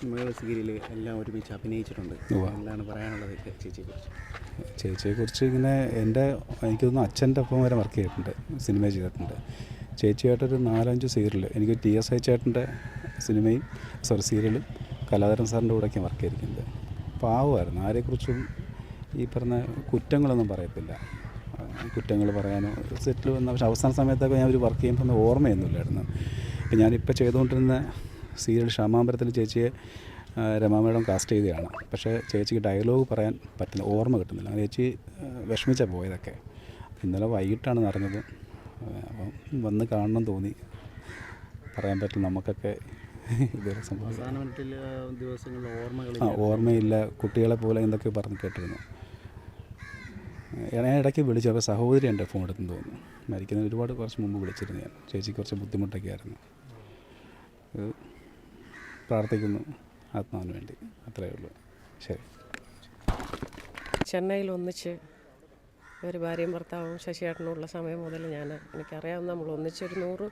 സിനിമകൾ സീരിയൽ എല്ലാം ഒരുമിച്ച് അഭിനയിച്ചിട്ടുണ്ട്. എന്താണ് പറയാനുള്ളത് ചേച്ചിയെക്കുറിച്ച്? ചേച്ചിയെക്കുറിച്ച് ഇങ്ങനെ എന്റെ എനിക്ക് തോന്നുന്നു അച്ഛന്റെ ഒപ്പം വരെ വർക്ക് ചെയ്തിട്ടുണ്ട് സിനിമ ചെയ്തിട്ടുണ്ട്. ചേച്ചിയായിട്ടൊരു നാലഞ്ച് സീരിയൽ എനിക്ക് ടി എസ് ഐ ചേട്ടന്റെ സിനിമയും സോറി സീരിയലും കലാധരൻ സാറിന്റെ കൂടെയൊക്കെ വർക്ക് ചെയ്തിരിക്കുന്നത്. പാവമായിരുന്നു ആരെക്കുറിച്ചും ഈ പറഞ്ഞ കുറ്റങ്ങളൊന്നും പറയത്തില്ല. കുറ്റങ്ങൾ പറയാനോ സെറ്റിൽ വന്ന പക്ഷേ അവസാന സമയത്തൊക്കെ ഞാൻ ഒരു വർക്ക് ചെയ്യുമ്പോൾ ഒന്നും ഓർമ്മയൊന്നുമില്ലായിരുന്നു. ഇപ്പം ഞാനിപ്പോൾ ചെയ്തുകൊണ്ടിരുന്ന സീരിയൽ ക്ഷമാമ്പരത്തിൽ ചേച്ചിയെ രമാമേടം കാസ്റ്റ് ചെയ്തതാണ് പക്ഷേ ചേച്ചിക്ക് ഡയലോഗ് പറയാൻ പറ്റില്ല ഓർമ്മ കിട്ടുന്നില്ല. അങ്ങനെ ചേച്ചി വിഷമിച്ചാണ് പോയതൊക്കെ. ഇന്നലെ വൈകിട്ടാണ് നടന്നത്. അപ്പം വന്ന് കാണണം തോന്നി. പറയാൻ പറ്റില്ല നമുക്കൊക്കെ ഇതുവരെ സംഭവം. അവസാന മിനിറ്റിൽ ദിവസങ്ങളിൽ ആ ഓർമ്മയില്ല. കുട്ടികളെ പോലെ എന്തൊക്കെ പറഞ്ഞ് കേട്ടിരുന്നു. ഞാൻ ഇടയ്ക്ക് വിളിച്ചു. അപ്പോൾ സഹോദരി എന്റെ ഫോൺ എടുത്തെന്ന് തോന്നുന്നു. മരിക്കുന്നതിന് ഒരുപാട് കുറച്ച് മുമ്പ് വിളിച്ചിരുന്നു ഞാൻ. ചേച്ചിക്ക് കുറച്ച് ബുദ്ധിമുട്ടൊക്കെ ആയിരുന്നു. പ്രാർത്ഥിക്കുന്നു ആത്മാവിന് വേണ്ടി. അത്രയേ ഉള്ളൂ. ശരി. ചെന്നൈയിൽ ഒന്നിച്ച് ഒരു ഭാര്യയും ഭർത്താവും ശശിയേട്ടനുള്ള സമയം മുതൽ ഞാൻ എനിക്കറിയാം നമ്മൾ ഒന്നിച്ചൊരു നൂറ്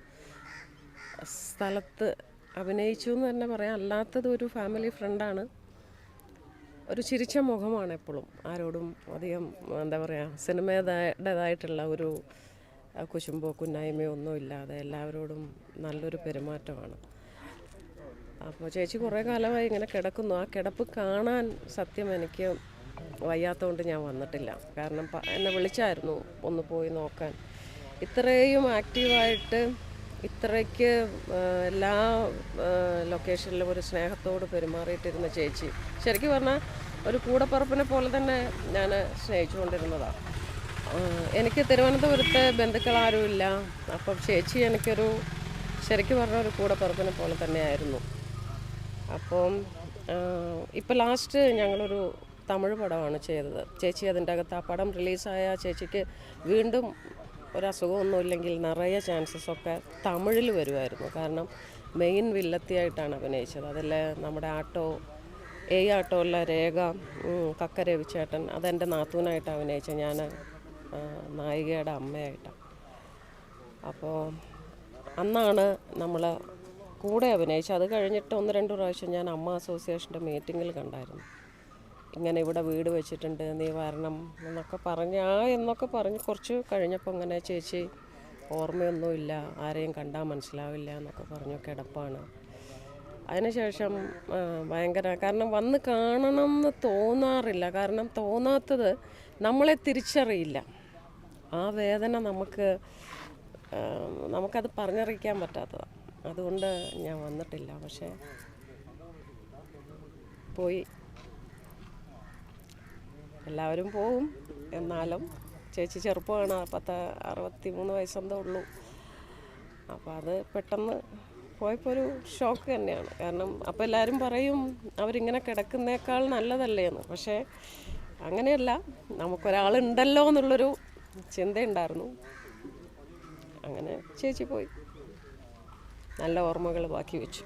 സ്ഥലത്ത് അഭിനയിച്ചു എന്ന് തന്നെ പറയാം. അല്ലാത്തത് ഒരു ഫാമിലി ഫ്രണ്ടാണ് ഒരു ചിരിച്ച മുഖമാണ് എപ്പോഴും. ആരോടും അധികം എന്താ പറയുക സിനിമയുടേതായിട്ടുള്ള ഒരു കുശുമ്പോ കുന്നായ്മയോ ഒന്നുമില്ലാതെ എല്ലാവരോടും നല്ലൊരു പെരുമാറ്റമാണ്. അപ്പോൾ ചേച്ചി കുറേ കാലമായി ഇങ്ങനെ കിടക്കുന്നു. ആ കിടപ്പ് കാണാൻ സത്യം എനിക്ക് വയ്യാത്തതുകൊണ്ട് ഞാൻ വന്നിട്ടില്ല. കാരണം എന്നെ വിളിച്ചായിരുന്നു ഒന്ന് പോയി നോക്കാൻ. ഇത്രയും ആക്റ്റീവായിട്ട് ഇത്രയ്ക്ക് എല്ലാ ലൊക്കേഷനിലും ഒരു സ്നേഹത്തോട് പെരുമാറിയിട്ടിരുന്ന ചേച്ചി. ശരിക്കും പറഞ്ഞാൽ ഒരു കൂടപ്പറപ്പിനെ പോലെ തന്നെ ഞാൻ സ്നേഹിച്ചുകൊണ്ടിരുന്നതാണ് എനിക്ക് തിരുവനന്തപുരത്തെ ബന്ധുക്കൾ ബന്ധുക്കളാരുമില്ല അപ്പം ചേച്ചി എനിക്കൊരു ശരിക്കും പറഞ്ഞ ഒരു കൂടപ്പറപ്പിനെ പോലെ തന്നെയായിരുന്നു. അപ്പം ഇപ്പം ലാസ്റ്റ് ഞങ്ങളൊരു തമിഴ് പടമാണ് ചെയ്തത്. ചേച്ചി അതിന്റെ അകത്ത് ആ പടം റിലീസായ ചേച്ചിക്ക് വീണ്ടും ഒരസുഖമൊന്നും ഇല്ലെങ്കിൽ നിറയെ ചാൻസസ് ഒക്കെ തമിഴിൽ വരുമായിരുന്നു. കാരണം മെയിൻ വില്ലത്തിയായിട്ടാണ് അഭിനയിച്ചത്. അതിൽ നമ്മുടെ ആട്ടോ എ ആട്ടോയിലെ രേഖ കക്ക രവിച്ചേട്ടൻ അതെന്റെ നാത്തൂനായിട്ട് അഭിനയിച്ചത്. ഞാൻ നായികയുടെ അമ്മയായിട്ടാണ് അപ്പോൾ അന്നാണ് നമ്മൾ കൂടെ അഭിനയിച്ചു. അത് കഴിഞ്ഞിട്ട് ഒന്ന് രണ്ട് പ്രാവശ്യം ഞാൻ അമ്മ അസോസിയേഷന്റെ മീറ്റിങ്ങിൽ കണ്ടായിരുന്നു. ഇങ്ങനെ ഇവിടെ വീട് വെച്ചിട്ടുണ്ട് നീ വരണം എന്നൊക്കെ പറഞ്ഞ് ആ എന്നൊക്കെ പറഞ്ഞ് കുറച്ച് കഴിഞ്ഞപ്പോൾ ഇങ്ങനെ ചേച്ചി ഓർമ്മയൊന്നുമില്ല ആരെയും കണ്ടാൽ മനസ്സിലാവില്ല എന്നൊക്കെ പറഞ്ഞു കിടപ്പാണ്. അതിനുശേഷം ഭയങ്കര കാരണം വന്ന് കാണണം എന്ന് തോന്നാറില്ല. കാരണം തോന്നാത്തത് നമ്മളെ തിരിച്ചറിയില്ല. ആ വേദന നമുക്ക് നമുക്കത് പറഞ്ഞറിയിക്കാൻ പറ്റാത്തതാണ്. അതുകൊണ്ട് ഞാൻ വന്നിട്ടില്ല. പക്ഷേ പോയി. എല്ലാവരും പോവും. എന്നാലും ചേച്ചി ചെറുപ്പമാണ്. പത്ത് അറുപത്തി മൂന്ന് വയസ്സെന്തോ ഉള്ളൂ. അപ്പോൾ അത് പെട്ടെന്ന് പോയപ്പോൾ ഒരു ഷോക്ക് തന്നെയാണ്. കാരണം അപ്പോൾ എല്ലാവരും പറയും അവരിങ്ങനെ കിടക്കുന്നേക്കാൾ നല്ലതല്ലേ എന്ന്. പക്ഷേ അങ്ങനെയല്ല. നമുക്കൊരാളുണ്ടല്ലോ എന്നുള്ളൊരു ചിന്തയുണ്ടായിരുന്നു. അങ്ങനെ ചേച്ചി പോയി. നല്ല ഓർമ്മകൾ ബാക്കി വെച്ചു.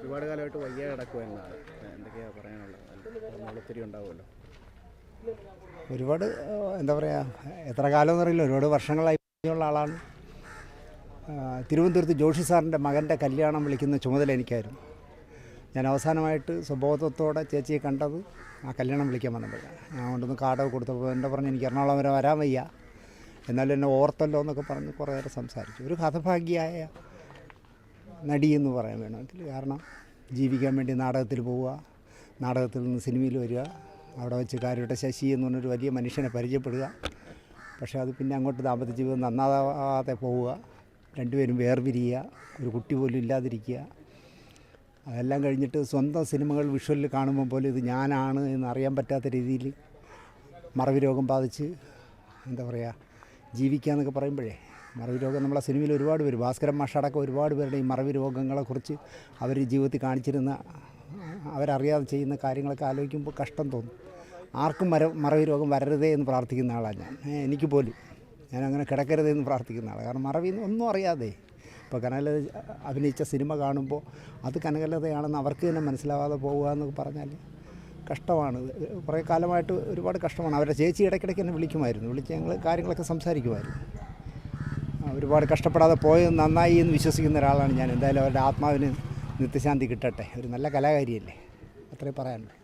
ഒരുപാട് കാലമായിട്ട് വയ്യ കിടക്കുമായിരുന്നു എന്തൊക്കെയാ പറയാനുള്ളത്? ഒത്തിരി ഉണ്ടാവുമല്ലോ. ഒരുപാട് എന്താ പറയുക എത്ര കാലം എന്നറിയില്ല ഒരുപാട് വർഷങ്ങളായി ഉള്ള ആളാണ്. തിരുവനന്തപുരത്ത് ജോഷി സാറിന്റെ മകന്റെ കല്യാണം വിളിക്കുന്ന ചുമതല എനിക്കായിരുന്നു. ഞാൻ അവസാനമായിട്ട് സ്വബോധത്തോടെ ചേച്ചിയെ കണ്ടത് ആ കല്യാണം വിളിക്കാൻ വന്നപ്പോഴാണ്. ഞാൻ കൊണ്ടൊന്ന് കാർഡ് കൊടുത്തപ്പോൾ എന്റെ പറഞ്ഞ് എനിക്ക് എറണാകുളം വരെ വരാൻ വയ്യ. എന്നാലും എന്നെ ഓർത്തല്ലോ എന്നൊക്കെ പറഞ്ഞ് കുറേ നേരം സംസാരിച്ചു. ഒരു കഥഭാഗ്യായ നടി എന്ന് പറയാൻ വേണമെങ്കിൽ. കാരണം ജീവിക്കാൻ വേണ്ടി നാടകത്തിൽ പോവുക നാടകത്തിൽ നിന്ന് സിനിമയിൽ വരിക അവിടെ വെച്ച് കാര്യമായിട്ട് ശശി എന്ന് പറഞ്ഞൊരു വലിയ മനുഷ്യനെ പരിചയപ്പെടുക. പക്ഷേ അത് പിന്നെ അങ്ങോട്ട് ദാമ്പത്യ ജീവിതം നന്നാവാതെ പോവുക രണ്ടുപേരും വേർപിരിയുക ഒരു കുട്ടി പോലും ഇല്ലാതിരിക്കുക അതെല്ലാം കഴിഞ്ഞിട്ട് സ്വന്തം സിനിമകൾ വിഷ്വലിൽ കാണുമ്പോൾ പോലും ഇത് ഞാനാണ് എന്ന് അറിയാൻ പറ്റാത്ത രീതിയിൽ മറവി രോഗം ബാധിച്ച് എന്താ പറയുക ജീവിക്കുക എന്നൊക്കെ പറയുമ്പോഴേ മറവി രോഗം നമ്മളെ സിനിമയിൽ ഒരുപാട് പേര് ഭാസ്കരൻ മാഷടക്കം ഒരുപാട് പേരുടെ ഈ മറവി രോഗങ്ങളെക്കുറിച്ച് അവർ ജീവിതത്തിൽ കാണിച്ചിരുന്ന അവരറിയാതെ ചെയ്യുന്ന കാര്യങ്ങളൊക്കെ ആലോചിക്കുമ്പോൾ കഷ്ടം തോന്നും. ആർക്കും മര മറവി രോഗം വരരുതേ എന്ന് പ്രാർത്ഥിക്കുന്ന ആളാണ് ഞാൻ. എനിക്ക് പോലും. ഞാൻ അങ്ങനെ കിടക്കരുതേ എന്ന് പ്രാർത്ഥിക്കുന്ന ആളാണ്. കാരണം മറവി ഒന്നും അറിയാതെ ഇപ്പോൾ കനകലത അഭിനയിച്ച സിനിമ കാണുമ്പോൾ അത് കനകലതയാണെന്ന് അവർക്ക് തന്നെ മനസ്സിലാവാതെ പോവുക എന്നൊക്കെ പറഞ്ഞാൽ കഷ്ടമാണ്. കുറേ കാലമായിട്ട് ഒരുപാട് കഷ്ടമാണ്. അവരുടെ ചേച്ചി ഇടയ്ക്കിടയ്ക്ക് എന്നെ വിളിക്കുമായിരുന്നു. വിളിച്ച് ഞങ്ങൾ കാര്യങ്ങളൊക്കെ സംസാരിക്കുമായിരുന്നു. ഒരുപാട് കഷ്ടപ്പെടാതെ പോയത് നന്നായി എന്ന് വിശ്വസിക്കുന്ന ഒരാളാണ് ഞാൻ. എന്തായാലും അവരുടെ ആത്മാവിന് നിത്യശാന്തി കിട്ടട്ടെ. ഒരു നല്ല കലാകാരിയല്ലേ. അത്രേ പറയാനുള്ളൂ.